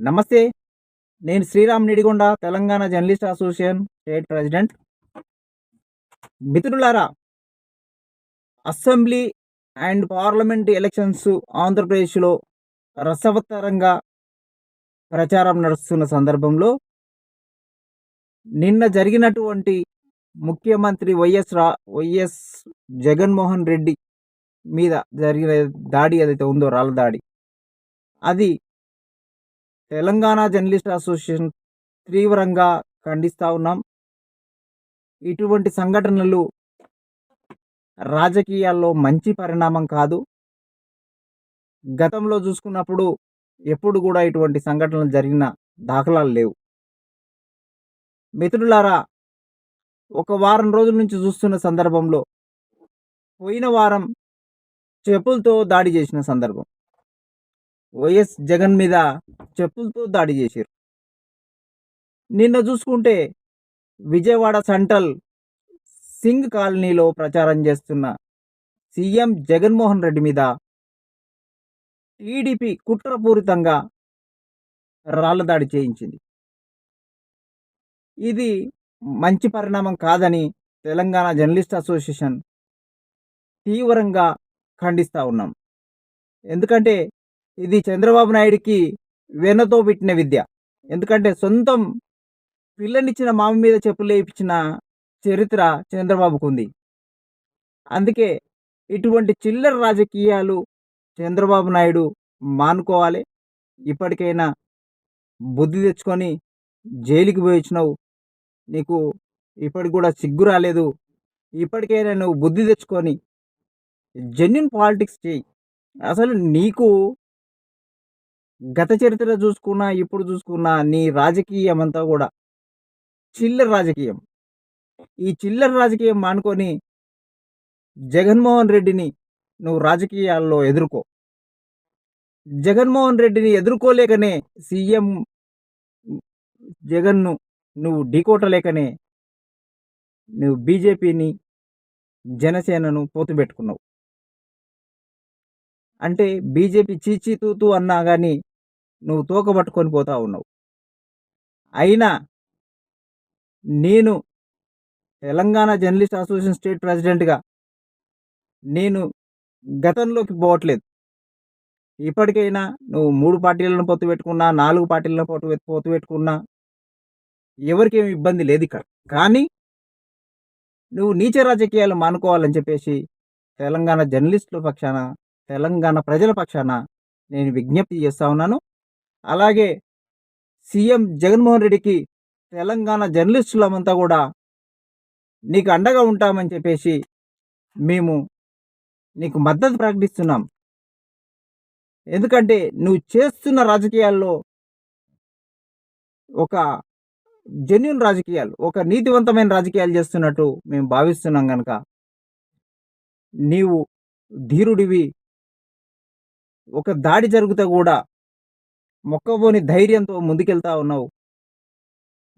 నమస్తే నేను Sriram Nidigonda Telangana journalist association state president. మిత్రులారా అసెంబ్లీ అండ్ పార్లమెంట్ ఎలక్షన్స్ ఆంధ్రప్రదేశ్లో రసవత్తరంగా ప్రచారం నడుస్తున్న సందర్భంలో నిన్న జరిగినటువంటి ముఖ్యమంత్రి వైఎస్ రా వైఎస్ జగన్మోహన్ రెడ్డి మీద జరిగిన దాడి ఏదైతే ఉందో రాళ్ళ దాడి అది తెలంగాణ జర్నలిస్ట్ అసోసియేషన్ తీవ్రంగా ఖండిస్తూ ఉన్నాం. ఇటువంటి సంఘటనలు రాజకీయాల్లో మంచి పరిణామం కాదు. గతంలో చూసుకున్నప్పుడు ఎప్పుడు కూడా ఇటువంటి సంఘటనలు జరిగిన దాఖలాలు లేవు. మిత్రులారా ఒక వారం రోజుల నుంచి చూస్తున్న సందర్భంలో పోయిన వారం చెప్పులతో దాడి చేసిన సందర్భం. వైఎస్ జగన్ మీద చెప్పులతో దాడి చేశారు. నిన్న చూసుకుంటే విజయవాడ సెంట్రల్ సింగ్ కాలనీలో ప్రచారం చేస్తున్న సీఎం జగన్మోహన్ రెడ్డి మీద టీడీపీ కుట్రపూరితంగా రాళ్ళ దాడి చేయించింది. ఇది మంచి పరిణామం కాదని తెలంగాణ జర్నలిస్ట్ అసోసియేషన్ తీవ్రంగా ఖండిస్తూ ఉన్నాం. ఎందుకంటే ఇది చంద్రబాబు నాయుడికి వెనతో పెట్టిన విద్య. ఎందుకంటే సొంతం పిల్లనిచ్చిన మామ మీద చెప్పులు వేయించిన చరిత్ర చంద్రబాబుకు ఉంది అందుకే ఇటువంటి చిల్లర రాజకీయాలు చంద్రబాబు నాయుడు మానుకోవాలి. ఇప్పటికైనా బుద్ధి తెచ్చుకొని జైలుకి పోయి వచ్చినావు నీకు ఇప్పటికి కూడా సిగ్గు రాలేదు. ఇప్పటికైనా నువ్వు బుద్ధి తెచ్చుకొని జెన్యున్ పాలిటిక్స్ చేయి అసలు నీకు గత చరిత్ర చూసుకున్నా ఇప్పుడు చూసుకున్నా నీ రాజకీయం అంతా కూడా చిల్లర రాజకీయం. ఈ చిల్లర రాజకీయం మానుకొని జగన్మోహన్ రెడ్డిని నువ్వు రాజకీయాల్లో ఎదుర్కో. జగన్మోహన్ రెడ్డిని ఎదుర్కోలేకనే సీఎం జగన్ను నువ్వు ఢీకోటలేకనే నువ్వు బీజేపీని జనసేనను పోతు పెట్టుకున్నావు అంటే బీజేపీ చీచీ తూతూ అన్నా కానీ నువ్వు తోక పట్టుకొని పోతా ఉన్నావు. అయినా నేను తెలంగాణ జర్నలిస్ట్ అసోసియేషన్ స్టేట్ ప్రెసిడెంట్గా నేను గతంలోకి పోవట్లేదు. ఇప్పటికైనా నువ్వు మూడు పార్టీలను పొత్తు పెట్టుకున్నా నాలుగు పార్టీలను పొత్తు పొత్తు పెట్టుకున్నా ఎవరికేమి ఇబ్బంది లేదు ఇక్కడ. కానీ నువ్వు నీచ రాజకీయాలు మానుకోవాలని చెప్పేసి తెలంగాణ జర్నలిస్టుల పక్షాన తెలంగాణ ప్రజల పక్షాన నేను విజ్ఞప్తి చేస్తా ఉన్నాను. అలాగే సీఎం జగన్మోహన్ రెడ్డికి తెలంగాణ జర్నలిస్టులమంతా కూడా నీకు అండగా ఉంటామని చెప్పేసి మేము నీకు మద్దతు ప్రకటిస్తున్నాం. ఎందుకంటే నువ్వు చేస్తున్న రాజకీయాల్లో ఒక జెన్యున్ రాజకీయాలు ఒక నీతివంతమైన రాజకీయాలు చేస్తున్నట్టు మేము భావిస్తున్నాం కనుక నీవు ధీరుడివి. ఒక దాడి జరిగితే కూడా మొక్కబోని ధైర్యంతో ముందుకెళ్తా ఉన్నావు.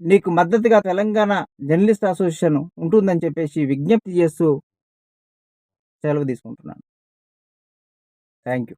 నీకు మద్దతుగా తెలంగాణ జర్నలిస్ట్ అసోసియేషన్ ఉంటుందని చెప్పేసి విజ్ఞప్తి చేస్తూ సెలవు తీసుకుంటున్నాను. Thank you